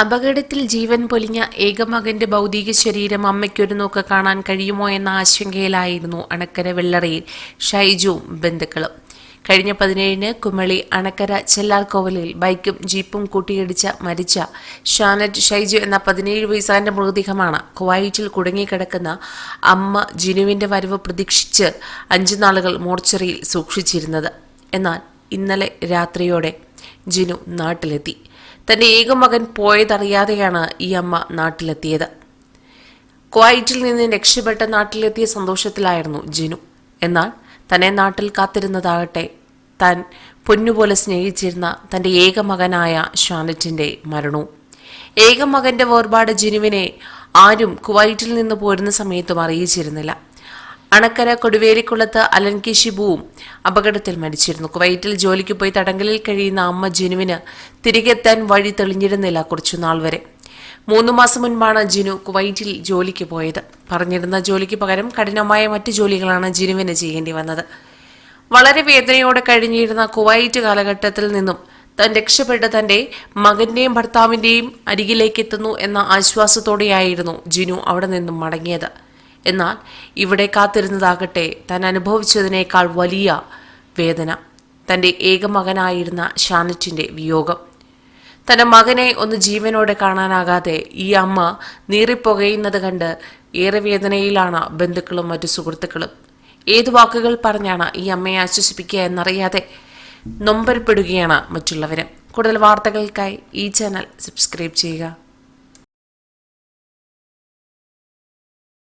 അപകടത്തിൽ ജീവൻ പൊലിഞ്ഞ ഏകമകന്റെ ഭൗതിക ശരീരം അമ്മയ്ക്കൊരു നോക്ക് കാണാൻ കഴിയുമോ എന്ന ആശങ്കയിലായിരുന്നു അണക്കര വെള്ളറയിൽ ഷൈജുവും ബന്ധുക്കളും. കഴിഞ്ഞ പതിനേഴിന് കുമളി അണക്കര ചെല്ലാർകോവലിൽ ബൈക്കും ജീപ്പും കൂട്ടിയിടിച്ച മരിച്ച ഷാനറ്റ് ഷൈജു എന്ന പതിനേഴ് വയസ്സാന്റെ മൃതദേഹമാണ് കുവൈറ്റിൽ കുടുങ്ങിക്കിടക്കുന്ന അമ്മ ജിനുവിന്റെ വരവ് പ്രതീക്ഷിച്ച് അഞ്ചു നാളുകൾ മോർച്ചറിയിൽ സൂക്ഷിച്ചിരുന്നത്. എന്നാൽ ഇന്നലെ രാത്രിയോടെ ജിനു നാട്ടിലെത്തി. തന്റെ ഏക മകൻ പോയതറിയാതെയാണ് ഈ അമ്മ നാട്ടിലെത്തിയത്. കുവൈറ്റിൽ നിന്ന് രക്ഷപ്പെട്ട നാട്ടിലെത്തിയ സന്തോഷത്തിലായിരുന്നു ജിനു. എന്നാൽ തന്നെ നാട്ടിൽ കാത്തിരുന്നതാകട്ടെ താൻ പൊന്നുപോലെ സ്നേഹിച്ചിരുന്ന തന്റെ ഏക മകനായ ഷാനറ്റിന്റെ മരണവും. ഏക വേർപാട് ജിനുവിനെ ആരും കുവൈറ്റിൽ നിന്ന് പോരുന്ന സമയത്തും അറിയിച്ചിരുന്നില്ല. അണക്കര കൊടുവേലിക്കുളത്ത് അലൻകി ഷിബുവും അപകടത്തിൽ മരിച്ചിരുന്നു. കുവൈറ്റിൽ ജോലിക്ക് പോയി തടങ്കലിൽ കഴിയുന്ന അമ്മ ജിനുവിന് തിരികെത്താൻ വഴി തെളിഞ്ഞിരുന്നില്ല കുറച്ചുനാൾ വരെ. മൂന്ന് മാസം മുൻപാണ് ജിനു കുവൈറ്റിൽ ജോലിക്ക് പോയത്. പറഞ്ഞിരുന്ന ജോലിക്ക് പകരം കഠിനമായ മറ്റു ജോലികളാണ് ജിനുവിന് ചെയ്യേണ്ടി വന്നത്. വളരെ വേദനയോടെ കഴിഞ്ഞിരുന്ന കുവൈറ്റ് കാലഘട്ടത്തിൽ നിന്നും താൻ രക്ഷപ്പെട്ട തന്റെ മകന്റെയും ഭർത്താവിന്റെയും അരികിലേക്ക് എത്തുന്നു എന്ന ആശ്വാസത്തോടെയായിരുന്നു ജിനു അവിടെ നിന്നും മടങ്ങിയത്. എന്നാൽ ഇവിടെ കാത്തിരുന്നതാകട്ടെ താൻ അനുഭവിച്ചതിനേക്കാൾ വലിയ വേദന. തന്റെ ഏകമകനായിരുന്ന ഷാനറ്റിന്റെ വിയോഗം. തന്റെ മകനെ ഒന്ന് ജീവനോടെ കാണാനാകാതെ ഈ അമ്മ നീറിപ്പുകയുന്നത് കണ്ട് ഏറെ വേദനയിലാണ് ബന്ധുക്കളും മറ്റു സുഹൃത്തുക്കളും. ഏതു വാക്കുകൾ പറഞ്ഞാണ് ഈ അമ്മയെ ആശ്വസിപ്പിക്കുക എന്നറിയാതെ നൊമ്പരപ്പെടുകയാണ് മറ്റുള്ളവരും. കൂടുതൽ വാർത്തകൾക്കായി ഈ ചാനൽ സബ്സ്ക്രൈബ് ചെയ്യുക.